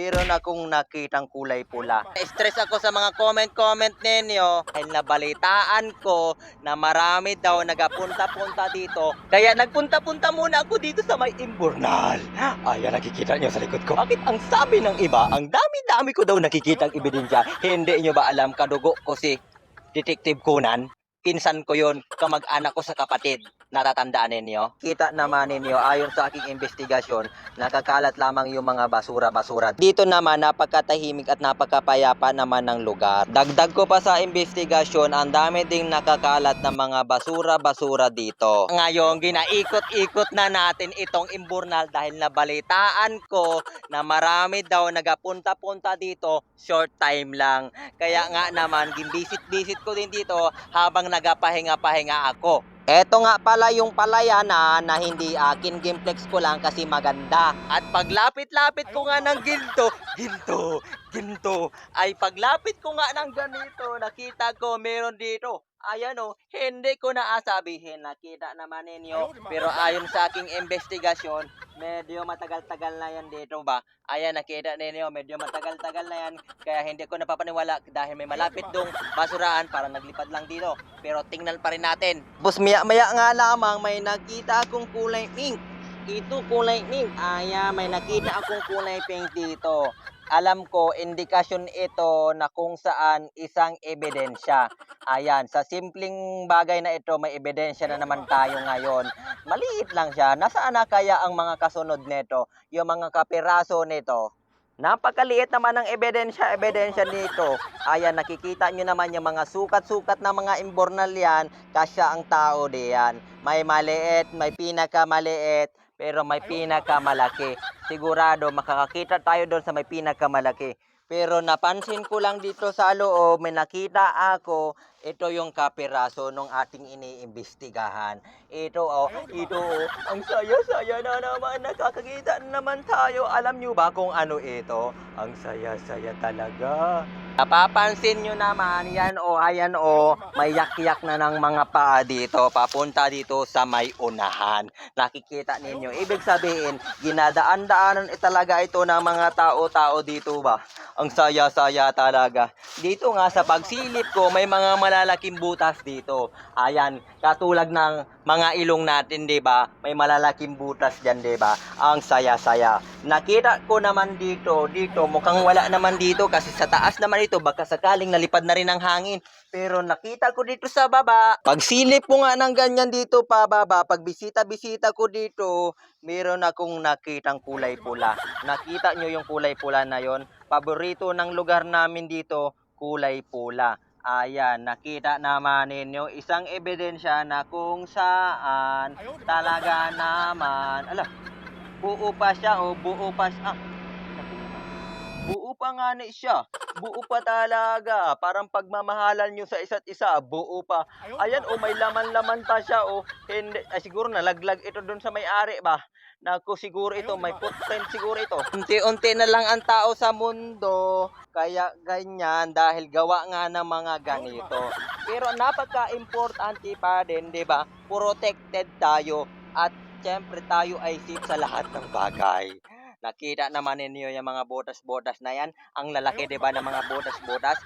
Meron akong nakitang kulay pula. Stress ako sa mga comment-comment ninyo dahil nabalitaan ko na marami daw nagapunta-punta dito. Kaya nagpunta-punta muna ako dito sa may Imburnal. Ayan, nakikita nyo sa likod ko. Bakit ang sabi ng iba, ang dami-dami ko daw nakikitang ebidensya. Hindi nyo ba alam, kadugo ko si Detective Conan? Pinsan ko yon kamag-anak ko sa kapatid. Natatandaan ninyo? Kita naman ninyo, ayon sa aking investigasyon, nakakalat lamang yung mga basura-basura. Dito naman, napakatahimik at napakapayapa naman ng lugar. Dagdag ko pa sa investigasyon, ang dami ding nakakalat ng mga basura-basura dito. Ngayon, ginaikot-ikot na natin itong imburnal dahil nabalitaan ko na marami daw nagapunta-punta dito, short time lang. Kaya nga naman, gimbisit-bisit ko din dito habang nagapahinga-pahinga ako. Eto nga pala yung palayana na hindi akin, Gimflex ko lang kasi maganda. At paglapit-lapit ko nga ng ginto, ginto, ginto, ay paglapit ko nga ng ganito, nakita ko meron dito. Ayan o, hindi ko na asabihin, nakita naman ninyo. Pero ayon sa aking investigasyon, medyo matagal-tagal na yan dito ba? Ayan, nakita ninyo, medyo matagal-tagal na yan. Kaya hindi ko napapaniwala dahil may malapit dong basuraan para naglipad lang dito. Pero tingnan pa rin natin. Bus, maya-maya nga lamang may nakita akong kulay pink. Ito kulay pink. Ayan, may nakita akong kulay pink dito. Alam ko, indikasyon ito na kung saan isang ebidensya. Ayan, sa simpleng bagay na ito, may ebidensya na naman tayo ngayon. Maliit lang siya. Nasaan na kaya ang mga kasunod nito? Yung mga kapiraso nito? Napakaliit naman ng ebidensya, ebidensya nito. Ayan, nakikita nyo naman yung mga sukat-sukat na mga imbornal yan. Kasya ang tao diyan. May maliit, may pinakamaliit, pero may pinakamalaki. Sigurado makakakita tayo doon sa may pinakamalaki. Pero napansin ko lang dito sa loob, may nakita ako, ito yung kapiraso nung ating iniimbestigahan. Ito oh, ito oh, ang saya-saya na naman, nakakakita na naman tayo. Alam nyo ba kung ano ito? Ang saya-saya talaga. Napapansin nyo naman, yan o, ayan o, may yak-yak na ng mga paa dito, papunta dito sa may unahan. Nakikita ninyo, ibig sabihin, ginadaan-daanan eh, talaga ito ng mga tao-tao dito ba? Ang saya-saya talaga. Dito nga sa pagsilip ko, may mga malalaking butas dito. Ayan, katulad ng mga ilong natin, 'di ba? May malalaking butas diyan, 'di ba? Ang saya-saya. Nakita ko naman dito, dito mukhang wala naman dito kasi sa taas naman ito baka sakaling nalipad na rin ang hangin. Pero nakita ko dito sa baba. Pagsilip ko nga ng ganyan dito pa baba, pag bisita-bisita ko dito, meron akong nakitang kulay pula. Nakita nyo yung kulay pula na yon? Paborito ng lugar namin dito, kulay pula. Ayan, nakita naman ninyo isang ebidensya na kung saan talaga naman, ala, buo pa siya o buo pa siya. Ah, buo pa nga ni siya. Buo pa talaga. Parang pagmamahalan nyo sa isa't isa, buo pa. Ayan, o may laman-laman pa siya, o. Hindi, ay, siguro nalaglag ito doon sa may-ari ba? Naku, siguro ito, may footprint siguro ito. Unti-unti na lang ang tao sa mundo. Kaya ganyan, dahil gawa nga ng mga ganito. Pero napaka-importante pa din, di ba? Protected tayo. At syempre tayo ay safe sa lahat ng bagay. Nakita naman ninyo yung mga botas-botas na yan. Ang lalaki, di ba, ng mga botas-botas.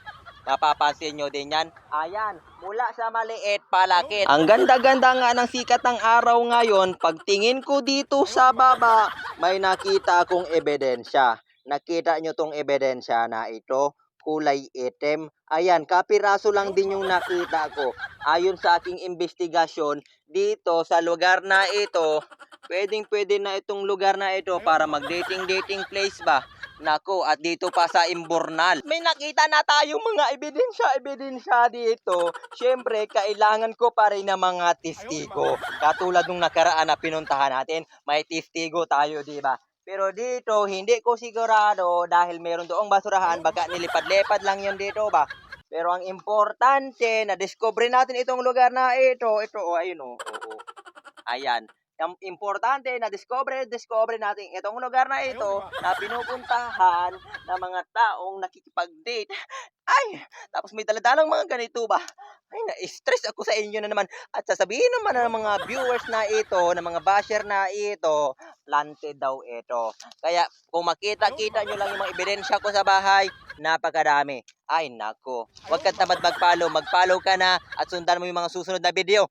Mapapansin nyo din yan. Ayan, mula sa maliit palakit. Ang ganda-ganda nga ng sikat ng araw ngayon. Pagtingin ko dito sa baba, may nakita akong ebidensya. Nakita nyo tong ebidensya na ito, kulay itim. Ayan, kapiraso lang din yung nakita ko. Ayon sa aking investigasyon, dito sa lugar na ito, pwedeng pwede na itong lugar na ito para mag-dating-dating place ba? Nako, at dito pa sa Imbornal. May nakita na tayong mga ebidensya, ebidensya dito. Siyempre, kailangan ko pa rin ng mga testigo. Katulad nung nakaraan na pinuntahan natin, may testigo tayo, di ba? Pero dito, hindi ko sigurado dahil meron doong basurahan, baka nilipad-lipad lang yun dito ba? Pero ang importante, na-discover natin itong lugar na ito. Ito, oh, ayun, oh. Oo. Ayan. Ang importante na discover, discover natin itong lugar na ito na pinupuntahan ng mga taong nakikipag-date Ay, tapos may daladalang mga ganito ba? Ay, na-stress ako sa inyo na naman. At sasabihin naman ng mga viewers na ito, ng mga basher na ito, planted daw ito. Kaya kung makita-kita nyo lang yung mga ebidensya ko sa bahay, napakadami. Ay, nako. Huwag kang tamad mag-follow. Mag-follow ka na at sundan mo yung mga susunod na video.